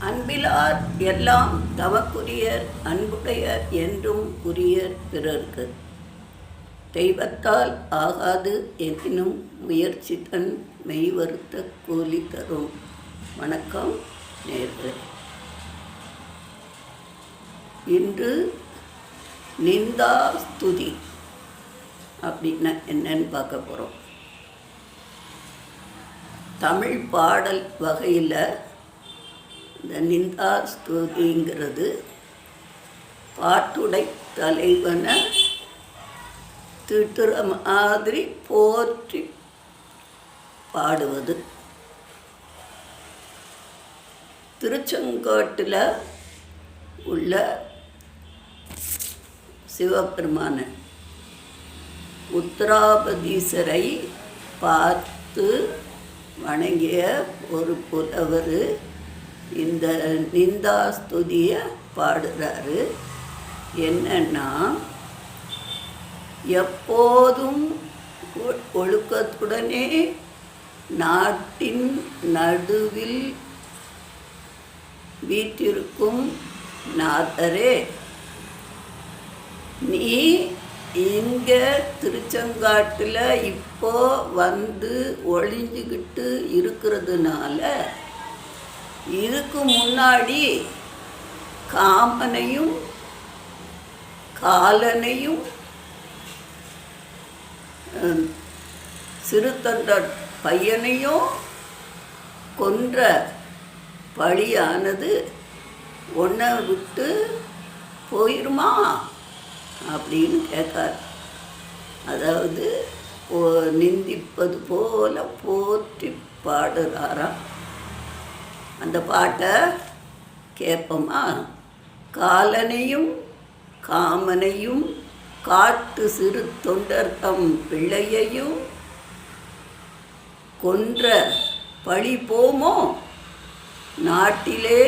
அன்பிலார் எல்லாம் தவக்குரியர் அன்புடையர் என்றும் உரியர் பிறர்க்கு. தெய்வத்தால் ஆகாது எதினும் முயற்சி தன் மெய்வருத்த கூலி தரும். வணக்கம் நேர்களே. இன்று நிந்தா ஸ்துதி அப்படின்னா என்னன்னு பார்க்க போகிறோம் தமிழ் பாடல் வகையில் இந்த நிந்தா ஸ்துதிங்கிறது பாட்டுடை தலைவனை திட்டுற மாதிரி போற்றி பாடுவது. திருச்செங்கோட்டில் உள்ள சிவபெருமான உத்தராபதீசரை பார்த்து வணங்கிய ஒரு புலவர் இந்த நிந்தா ஸ்துதியை பாடுறாரு. என்னன்னா எப்போதும் ஒ- ஒழுக்கத்துடனே நாட்டின் நடுவில் வீட்டிருக்கும் நாதரே நீ இங்கே திருச்செங்காட்டில் இப்போ வந்து ஒழிஞ்சுக்கிட்டு இருக்கிறதுனால இதுக்கு முன்னாடி காமனையும் காலனையும் அஹ், சிறுத்தொண்ட பையனையும் கொன்ற பழியானது ஒன்றை விட்டு போயிருமா? அப்படின்னு கேட்கார் அதாவது ஓ- நிந்திப்பது போல போற்றி பாடுறாராம். அந்த பாட்டை கேட்போமா காலனையும் காமனையும் காட்டு சிறு தொண்டர் தம் பிள்ளையையும் கொன்ற பழி போமோ? நாட்டிலே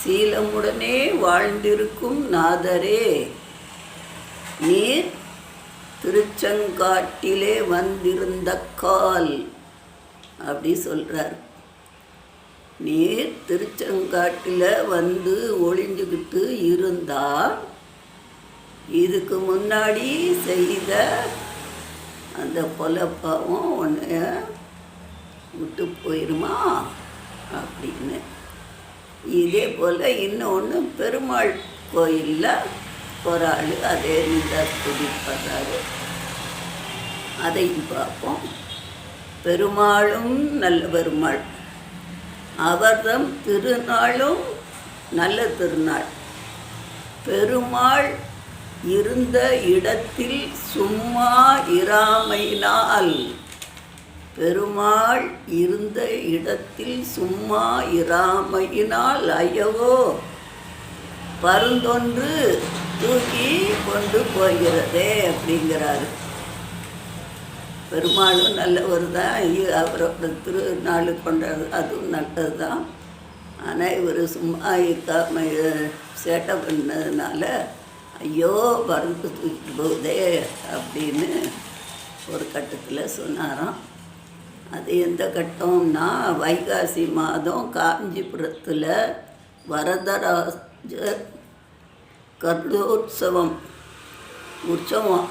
சீலமுடனே வாழ்ந்திருக்கும் நாதரே நீர் திருச்செங்காட்டிலே வந்திருந்த கால் அப்படி சொல்கிறார் நீர் திருச்செங்காட்டில் வந்து ஒளிஞ்சுக்கிட்டு இருந்தா இதுக்கு முன்னாடி செய்த அந்த கொலப்பாவும் உன்னைய விட்டு போயிருமா? அப்படின்னு. இதே போல் இன்னொன்று பெருமாள் கோயிலில் ஒரு ஆள் அதே இந்த ஸ்துதி அதையும் பார்ப்போம். பெருமாளும் நல்ல பெருமாள். அவர்தம் திருநாளும் நல்ல திருநாள். பெருமாள் இருந்த இடத்தில் சும்மா இராமையினால். பெருமாள் இருந்த இடத்தில் சும்மா இராமையினால் ஐயவோ பருந்தொன்று தூக்கி கொண்டு போகிறதே அப்படிங்கிறாரு. பெருமாளும் நல்லவர் தான். ஐயோ அவரோட திருநாள் கொண்டாடு அதுவும் நல்லது தான். ஆனால் இவர் சும்மா இருக்காம சேட்டை பண்ணதுனால ஐயோ பறந்து தூக்கிட்டு போகுதே அப்படின்னு ஒரு கட்டத்தில் சொன்னாராம். அது எந்த கட்டம்னா வைகாசி மாதம் காஞ்சிபுரத்தில் வரதராஜ கருடோற்சவம் உற்சவம்.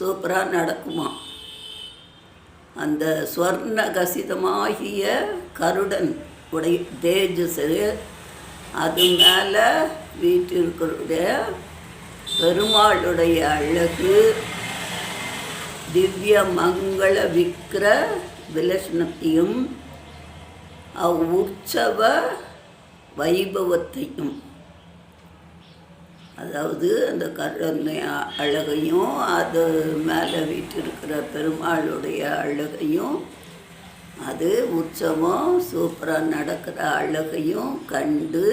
சூப்பராக நடக்குமா? அந்த ஸ்வர்ண கசிதமாகிய கருடன் உடைய தேஜஸு அது மேலே வீட்டிற்குடைய பெருமாளுடைய அழகு திவ்ய மங்கள விக்கிர விலட்சணத்தையும் அவ்வுற்சவ வைபவத்தையும் அதாவது அந்த கருணை அழகையும் அது மேலே வீட்டிருக்கிற பெருமாளுடைய அழகையும் அது உற்சவம் சூப்பராக நடக்கிற அழகையும் கண்டு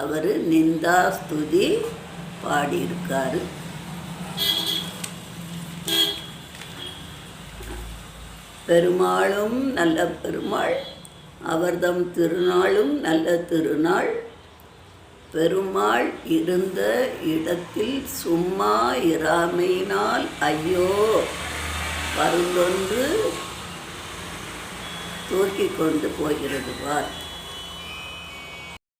அவர் நிந்தா ஸ்துதி பாடியிருக்காரு. பெருமாளும் நல்ல பெருமாள் அவர்தம் திருநாளும் நல்ல திருநாள். பெருமாள் இருந்த இடத்தில் சும்மா இராமையினால் ஐயோ பருந்தொன்று தூக்கி கொண்டு போகிறது பார்.